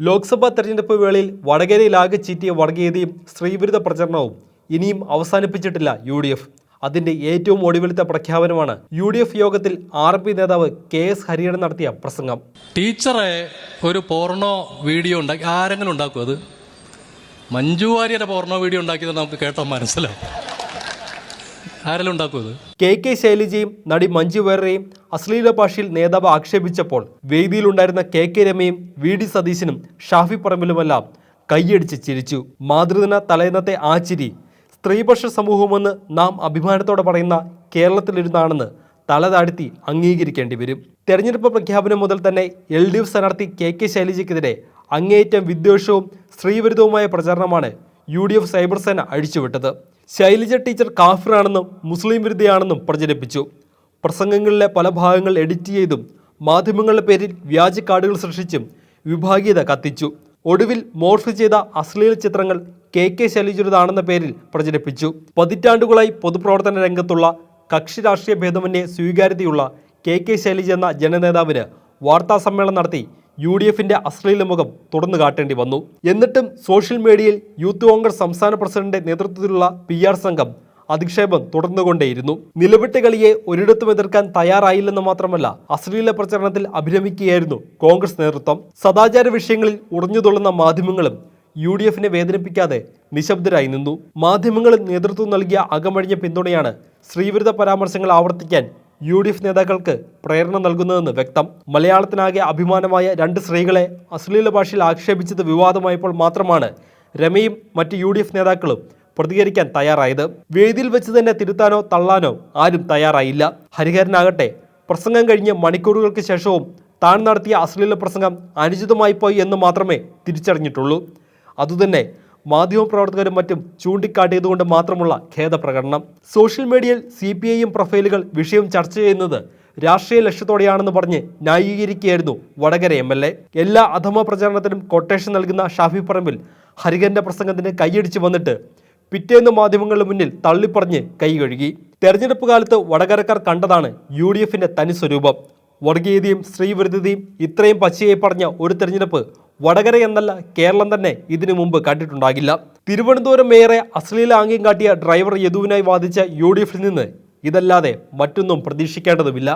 ലോക്സഭാ തെരഞ്ഞെടുപ്പ് വേളയിൽ വടകരയിലാകെ ചീറ്റിയ വർഗീയതയും സ്ത്രീവിരുദ്ധ പ്രചരണവും ഇനിയും അവസാനിപ്പിച്ചിട്ടില്ല യു ഡി എഫ്. അതിന്റെ ഏറ്റവും ഒടുവിലത്തെ പ്രഖ്യാപനമാണ് യു ഡി എഫ് യോഗത്തിൽ ആർ പി നേതാവ് കെ എസ് ഹരിഹരൻ നടത്തിയ പ്രസംഗം. ടീച്ചറെ ഒരു പോർണോ വീഡിയോ ഉണ്ടാക്കി ആരെങ്കിലും ഉണ്ടാക്കും അത്? മഞ്ജു വാര്യരെ പോർണോ വീഡിയോ ഉണ്ടാക്കിയത് നമുക്ക് കേട്ടാൽ മനസ്സിലാവും. ആരെങ്കിലും ഉണ്ടാക്കും അത്? കെ കെ ശൈലജയും നടി മഞ്ജു വാര്യരെയും അശ്ലീല ഭാഷയിൽ നേതാവ് ആക്ഷേപിച്ചപ്പോൾ വേദിയിലുണ്ടായിരുന്ന K K Rema V D സതീശനും ഷാഫി പറമ്പിലുമെല്ലാം കൈയടിച്ച് ചിരിച്ചു. മാതൃദിന തലേന്നത്തെ ആ ചിരി സ്ത്രീപക്ഷ സമൂഹമെന്ന് നാം അഭിമാനത്തോടെ പറയുന്ന കേരളത്തിലിരുന്നാണെന്ന് തലതാഴ്ത്തി അംഗീകരിക്കേണ്ടി വരും. തെരഞ്ഞെടുപ്പ് പ്രഖ്യാപനം മുതൽ തന്നെ എൽ ഡി എഫ് സ്ഥാനാർത്ഥി കെ കെ ശൈലജയ്ക്കെതിരെ അങ്ങേയറ്റം വിദ്വേഷവും സ്ത്രീവിരുദ്ധവുമായ പ്രചാരണമാണ് യു ഡി എഫ് സൈബർ സേന അഴിച്ചുവിട്ടത്. ശൈലജ ടീച്ചർ കാഫിറാണെന്നും മുസ്ലിം വിരുദ്ധയാണെന്നും പ്രചരിപ്പിച്ചു. പ്രസംഗങ്ങളിലെ പല ഭാഗങ്ങൾ എഡിറ്റ് ചെയ്തും മാധ്യമങ്ങളുടെ പേരിൽ വ്യാജ കാർഡുകൾ സൃഷ്ടിച്ചും വിഭാഗീയത കത്തിച്ചു. ഒടുവിൽ മോർഫ് ചെയ്ത അശ്ലീല ചിത്രങ്ങൾ കെ കെ ശൈലജുരതാണെന്ന പേരിൽ പ്രചരിപ്പിച്ചു. പതിറ്റാണ്ടുകളായി പൊതുപ്രവർത്തന രംഗത്തുള്ള കക്ഷി രാഷ്ട്രീയ ഭേദമന്യേ സ്വീകാര്യതയുള്ള കെ കെ ശൈലജ എന്ന ജനനേതാവിന് വാർത്താ സമ്മേളനം നടത്തി യു ഡി എഫിന്റെ അശ്ലീല മുഖം തുറന്നു കാട്ടേണ്ടി വന്നു. എന്നിട്ടും സോഷ്യൽ മീഡിയയിൽ യൂത്ത് കോൺഗ്രസ് സംസ്ഥാന പ്രസിഡന്റിന്റെ നേതൃത്വത്തിലുള്ള പി സംഘം അധിക്ഷേപം തുടർന്നുകൊണ്ടേയിരുന്നു. നിലവിട്ട കളിയെ ഒരിടത്തും എതിർക്കാൻ തയ്യാറായില്ലെന്ന് മാത്രമല്ല അശ്ലീല പ്രചരണത്തിൽ അഭിരമിക്കുകയായിരുന്നു കോൺഗ്രസ് നേതൃത്വം. സദാചാര വിഷയങ്ങളിൽ ഉറഞ്ഞുതുള്ളുന്ന മാധ്യമങ്ങളും യു ഡി എഫിനെ വേദനിപ്പിക്കാതെ നിശബ്ദരായി നിന്നു. മാധ്യമങ്ങൾ നേതൃത്വം നൽകിയ അകമഴിഞ്ഞ പിന്തുണയാണ് സ്ത്രീവിരുദ്ധ പരാമർശങ്ങൾ ആവർത്തിക്കാൻ യു ഡി എഫ് നേതാക്കൾക്ക് പ്രേരണ നൽകുന്നതെന്ന് വ്യക്തം. മലയാളത്തിനാകെ അഭിമാനമായ രണ്ട് സ്ത്രീകളെ അശ്ലീല ഭാഷയിൽ ആക്ഷേപിച്ചത് വിവാദമായപ്പോൾ മാത്രമാണ് രമയും മറ്റ് യു നേതാക്കളും പ്രതികരിക്കാൻ തയ്യാറായത്. വേദിയിൽ വെച്ച് തന്നെ തിരുത്താനോ തള്ളാനോ ആരും തയ്യാറായില്ല. ഹരിഹരനാകട്ടെ. പ്രസംഗം കഴിഞ്ഞ് മണിക്കൂറുകൾക്ക് ശേഷവും താൻ നടത്തിയ അശ്ലീല പ്രസംഗം അനുചിതമായി പോയി എന്ന് മാത്രമേ തിരിച്ചറിഞ്ഞിട്ടുള്ളൂ. അതുതന്നെ മാധ്യമപ്രവർത്തകരും മറ്റും ചൂണ്ടിക്കാട്ടിയതുകൊണ്ട് മാത്രമുള്ള ഖേദപ്രകടനം. സോഷ്യൽ മീഡിയയിൽ സി പി ഐ എം പ്രൊഫൈലുകൾ വിഷയം ചർച്ച ചെയ്യുന്നത് രാഷ്ട്രീയ ലക്ഷ്യത്തോടെയാണെന്ന് പറഞ്ഞ് ന്യായീകരിക്കുകയായിരുന്നു വടകര എം എൽ എ. എല്ലാ അധമ പ്രചാരണത്തിനും കൊട്ടേഷൻ നൽകുന്ന ഷാഫി പറമ്പിൽ ഹരികന്റെ പ്രസംഗത്തിന് കൈയടിച്ച് വന്നിട്ട് പിറ്റേന്ന് മാധ്യമങ്ങളുടെ മുന്നിൽ തള്ളിപ്പറഞ്ഞ് കൈ കഴുകി. തെരഞ്ഞെടുപ്പ് കാലത്ത് വടകരക്കാർ കണ്ടതാണ് യു ഡി എഫിന്റെ തനി സ്വരൂപം. വർഗീയതയും സ്ത്രീവിരുദ്ധതയും ഇത്രയും പച്ചയായി പറഞ്ഞ ഒരു തെരഞ്ഞെടുപ്പ് വടകര എന്നല്ല കേരളം തന്നെ ഇതിനു മുമ്പ് കണ്ടിട്ടുണ്ടാകില്ല. തിരുവനന്തപുരം മേയറെ അശ്ലീല ആംഗ്യം കാട്ടിയ ഡ്രൈവർ യദുവിനായി വാദിച്ച യു ഡി എഫിൽ നിന്ന് ഇതല്ലാതെ മറ്റൊന്നും പ്രതീക്ഷിക്കേണ്ടതുമില്ല.